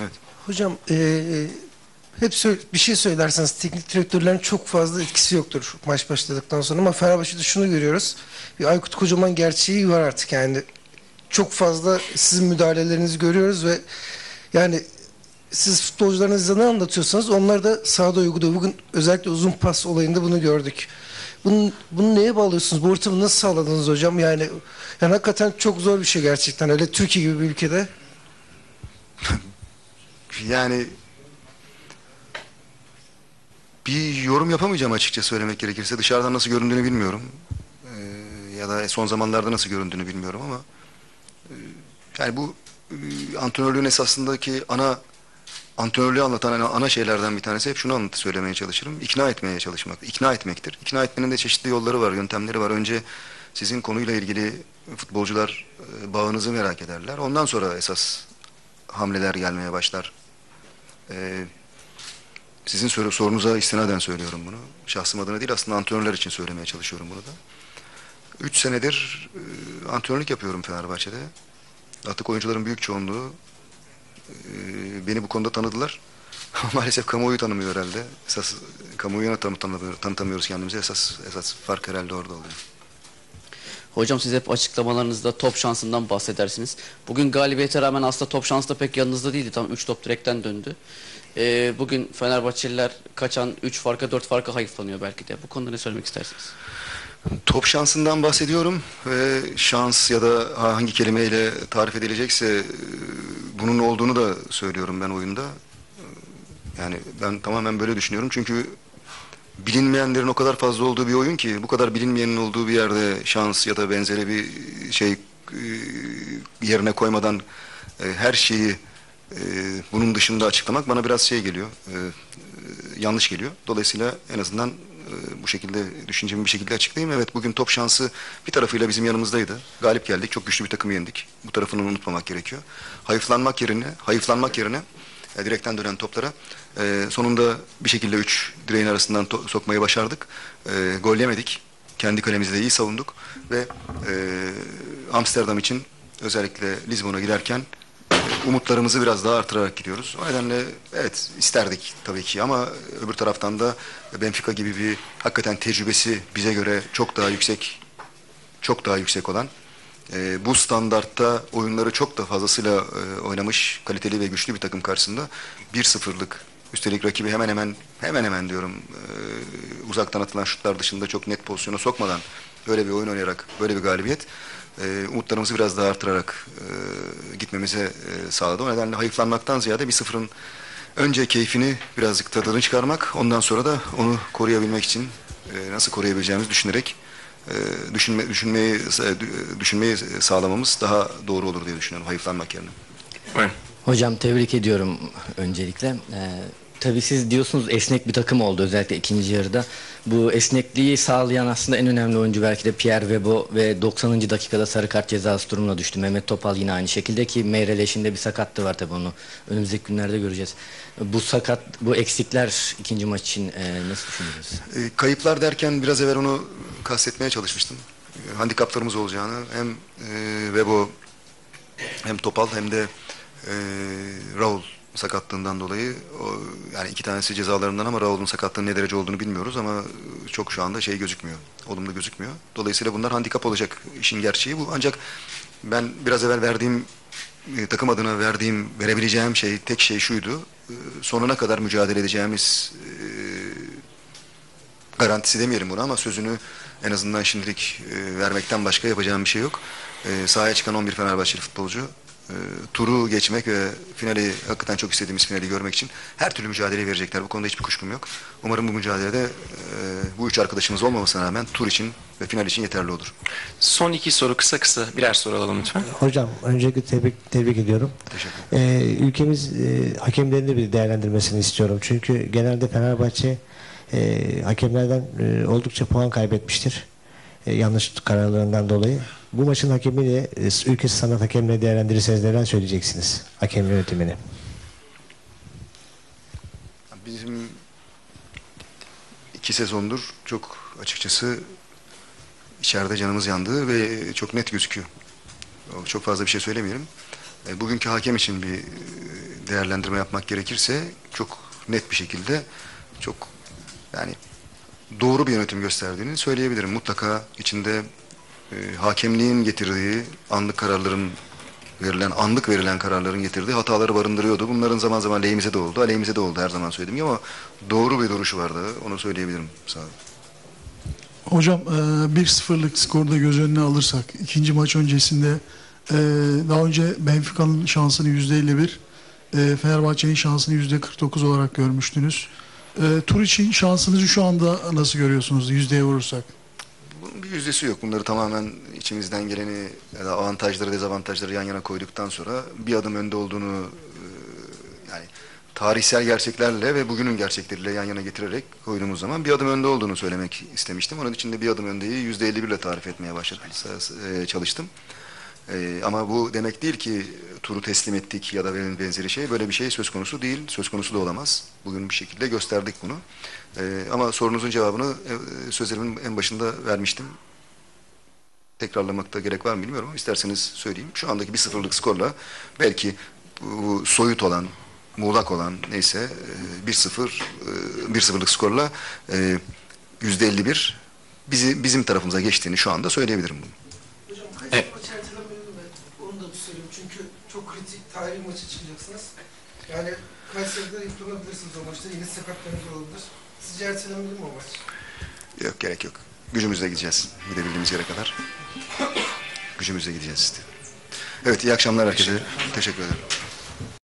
Evet. Hocam eee, hep sö- bir şey söylerseniz teknik direktörlerin çok fazla etkisi yoktur maç başladıktan sonra ama Fenerbahçe'de şunu görüyoruz. Bir Aykut Kocaman gerçeği var artık yani. Çok fazla sizin müdahalelerinizi görüyoruz ve yani siz futbolcularınıza ne anlatıyorsanız onlar da sahada uyguluyor. Bugün özellikle uzun pas olayında bunu gördük. Bunu, bunu neye bağlıyorsunuz? Bu ortamı nasıl sağladınız hocam? Yani, yani hakikaten çok zor bir şey gerçekten. Öyle Türkiye gibi bir ülkede. Yani bir yorum yapamayacağım açıkça söylemek gerekirse. Dışarıdan nasıl göründüğünü bilmiyorum. Ee, ya da son zamanlarda nasıl göründüğünü bilmiyorum ama e, yani bu e, antrenörlüğün esasındaki ana antrenörlüğü anlatan ana, ana şeylerden bir tanesi hep şunu anlatı söylemeye çalışırım. İkna etmeye çalışmak. İkna etmektir. İkna etmenin de çeşitli yolları var, yöntemleri var. Önce sizin konuyla ilgili futbolcular e, bağınızı merak ederler. Ondan sonra esas hamleler gelmeye başlar. Ee, sizin soru, sorunuza istinaden söylüyorum bunu. Şahsım adına değil aslında antrenörler için söylemeye çalışıyorum bunu da. Üç senedir e, antrenörlük yapıyorum Fenerbahçe'de. Artık oyuncuların büyük çoğunluğu e, beni bu konuda tanıdılar. Maalesef kamuoyu tanımıyor herhalde. Esas kamuoyuna tanı, tanı- tanıtamıyoruz kendimizi. Esas esas fark herhalde orada oluyor. Hocam siz hep açıklamalarınızda top şansından bahsedersiniz. Bugün galibiyete rağmen aslında top şansı da pek yanınızda değildi. Tam 3 top direkten döndü. Ee, bugün Fenerbahçeliler kaçan 3 farka 4 farka hayıflanıyor belki de. Bu konuda ne söylemek istersiniz? Top şansından bahsediyorum ve şans ya da hangi kelimeyle tarif edilecekse e, bunun olduğunu da söylüyorum ben oyunda. E, Yani ben tamamen böyle düşünüyorum çünkü bilinmeyenlerin o kadar fazla olduğu bir oyun ki bu kadar bilinmeyenin olduğu bir yerde şans ya da benzeri bir şey e, yerine koymadan e, her şeyi e, bunun dışında açıklamak bana biraz şey geliyor, e, e, yanlış geliyor. Dolayısıyla en azından e, bu şekilde düşüncemi bir şekilde açıklayayım. Evet bugün top şansı bir tarafıyla bizim yanımızdaydı. Galip geldik. Çok güçlü bir takımı yendik. Bu tarafını unutmamak gerekiyor. Hayıflanmak yerine, hayıflanmak yerine e, direkten dönen toplara e, sonunda bir şekilde üç direğin arasından sokmayı başardık. E, gol yemedik. Kendi kalemizde iyi savunduk ve e, Amsterdam için özellikle Lizbon'a giderken umutlarımızı biraz daha artırarak gidiyoruz. O nedenle evet isterdik tabii ki ama öbür taraftan da Benfica gibi bir hakikaten tecrübesi bize göre çok daha yüksek çok daha yüksek olan e, bu standartta oyunları çok da fazlasıyla e, oynamış kaliteli ve güçlü bir takım karşısında 1-0'lık üstelik rakibi hemen hemen hemen hemen diyorum e, uzaktan atılan şutlar dışında çok net pozisyona sokmadan böyle bir oyun oynayarak böyle bir galibiyet e, umutlarımızı biraz daha artırarak e, gitmemize e, sağladı. O nedenle hayıflanmaktan ziyade bir sıfırın önce keyfini birazcık tadını çıkarmak ondan sonra da onu koruyabilmek için e, nasıl koruyabileceğimizi düşünerek düşünme, düşünmeyi e, düşünmeyi sağlamamız daha doğru olur diye düşünüyorum hayıflanmak yerine. Buyurun. Hocam tebrik ediyorum öncelikle. Ee, tabii siz diyorsunuz esnek bir takım oldu özellikle ikinci yarıda. Bu esnekliği sağlayan aslında en önemli oyuncu belki de Pierre Webo ve 90. dakikada sarı kart cezası durumuna düştü. Mehmet Topal yine aynı şekilde ki Meyreleş'inde bir sakatlığı var tabii onu önümüzdeki günlerde göreceğiz. Bu sakat, bu eksikler ikinci maç için e, nasıl düşünüyorsunuz? E, kayıplar derken biraz evvel onu kastetmeye çalışmıştım. E, handikaplarımız olacağını hem e, Webo hem Topal hem de e, Raul sakatlığından dolayı o, yani iki tanesi cezalarından ama Raul'un sakatlığının ne derece olduğunu bilmiyoruz ama çok şu anda şey gözükmüyor. Olumlu gözükmüyor. Dolayısıyla bunlar handikap olacak işin gerçeği bu. Ancak ben biraz evvel verdiğim e, takım adına verdiğim verebileceğim şey tek şey şuydu. E, sonuna kadar mücadele edeceğimiz e, garantisi demeyelim bunu ama sözünü en azından şimdilik e, vermekten başka yapacağım bir şey yok. E, sahaya çıkan 11 Fenerbahçeli futbolcu e, turu geçmek ve finali hakikaten çok istediğimiz finali görmek için her türlü mücadele verecekler. Bu konuda hiçbir kuşkum yok. Umarım bu mücadelede e, bu üç arkadaşımız olmamasına rağmen tur için ve final için yeterli olur. Son iki soru kısa kısa birer soru alalım lütfen. Hocam öncelikle tebrik, tebrik ediyorum. Teşekkür Ee, ülkemiz e, hakemlerini de bir değerlendirmesini istiyorum. Çünkü genelde Fenerbahçe e, hakemlerden e, oldukça puan kaybetmiştir. E, yanlış kararlarından dolayı. Bu maçın hakemini e, ülke sanat hakemle değerlendirirseniz neler söyleyeceksiniz? Hakem yönetimini. Bizim iki sezondur çok açıkçası içeride canımız yandı ve çok net gözüküyor. Çok fazla bir şey söylemeyelim. E, Bugünkü hakem için bir e, değerlendirme yapmak gerekirse çok net bir şekilde çok yani doğru bir yönetim gösterdiğini söyleyebilirim. Mutlaka içinde e, hakemliğin getirdiği anlık kararların verilen anlık verilen kararların getirdiği hataları barındırıyordu. Bunların zaman zaman lehimize de oldu, aleyhimize de oldu her zaman söylediğim gibi ama doğru bir duruşu vardı. Onu söyleyebilirim. Sağ olun. Hocam e, 1-0'lık skorda göz önüne alırsak ikinci maç öncesinde e, daha önce Benfica'nın şansını %51 e, Fenerbahçe'nin şansını %49 olarak görmüştünüz. E, tur için şansınızı şu anda nasıl görüyorsunuz yüzdeye vurursak? Bunun bir yüzdesi yok. Bunları tamamen içimizden geleni ya da avantajları dezavantajları yan yana koyduktan sonra bir adım önde olduğunu e, yani tarihsel gerçeklerle ve bugünün gerçekleriyle yan yana getirerek koyduğumuz zaman bir adım önde olduğunu söylemek istemiştim. Onun için de bir adım öndeyi yüzde 51 ile tarif etmeye başladım, e, çalıştım. E, ama bu demek değil ki turu teslim ettik ya da benzeri şey. Böyle bir şey söz konusu değil. Söz konusu da olamaz. Bugün bir şekilde gösterdik bunu. E, ama sorunuzun cevabını e, sözlerimin en başında vermiştim. Tekrarlamakta gerek var mı bilmiyorum ama isterseniz söyleyeyim. Şu andaki bir sıfırlık skorla belki bu soyut olan, muğlak olan neyse e, 1-0 e, 1-0'lık skorla e, %51 bizi bizim tarafımıza geçtiğini şu anda söyleyebilirim bunu. Hocam Evet. Kayseri maçı ertelemeyelim mi? Onu da bir söyleyeyim. Çünkü tarihi maça çıkacaksınız. Yani Kayseri'de yıpranabilirsiniz o maçta. Yine sakatlarınız olabilir. Sizce ertelemeli mi o maç? Yok gerek yok. Gücümüzle gideceğiz. Gidebildiğimiz yere kadar. Gücümüzle gideceğiz. Evet iyi akşamlar herkese. Teşekkür ederim.